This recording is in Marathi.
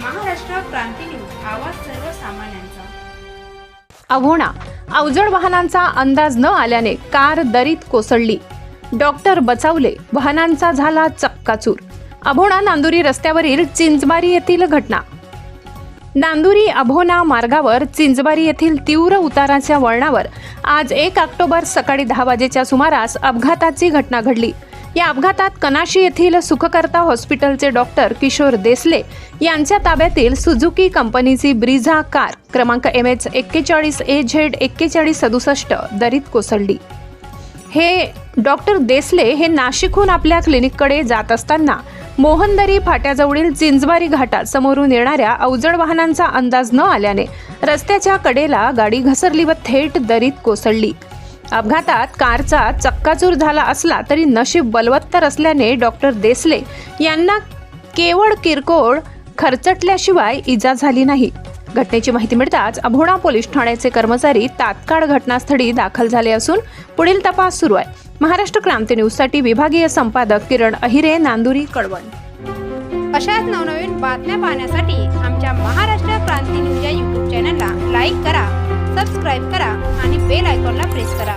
महाराष्ट्र क्रांती न्यूज आवाज सर्वसामान्यांचा. अवजड वाहनांचा अंदाज न आल्याने कार दरीत कोसळली. डॉक्टर बचावले वाहनांचा झाला चक्काचूर अभोणा नांदुरी रस्त्यावरील चिंचबारी येथील घटना. नांदुरी अभोना मार्गावर चिंचबारी येथील तीव्र उताराच्या वळणावर आज एक ऑक्टोबर सकाळी दहा वाजेच्या सुमारास अपघाताची घटना घडली. या अपघातात कनाशी येथील सुखकर्ता हॉस्पिटलचे डॉक्टर किशोर देसले यांच्या ताब्यातील सुझुकी कंपनीची ब्रिझा कार क्रमांक एम एच एक्केचाळीस ए झेड एक्केचाळीस सदुसष्ट दरीत कोसळली. हे डॉक्टर देसले हे नाशिकहून आपल्या क्लिनिककडे जात असताना मोहनदरी फाट्याजवळील चिंचबारी घाटात समोरून येणाऱ्या अवजड वाहनांचा अंदाज न आल्याने रस्त्याच्या कडेला गाडी घसरली व थेट दरीत कोसळली. अपघातात कारचा चक्काचूर झाला असला तरी नशीब बलवत्तर असल्याने डॉक्टर देसले यांना केवळ किरकोळ खरचटल्याशिवाय इजा झाली नाही. घटनेची माहिती मिळताच अभोणा पोलीस ठाण्याचे कर्मचारी तात्काळ घटनास्थळी दाखल झाले असून पुढील तपास सुरू आहे. महाराष्ट्र क्रांती न्यूजसाठी विभागीय संपादक किरण अहिरे नांदुरी कळवण. अशाच नवनवीन बातम्या पाहण्यासाठी आमच्या महाराष्ट्र क्रांती न्यूज या यूट्यूब चॅनलला लाईक करा सबस्क्राईब करा आणि बेल आयकॉनला प्रेस करा.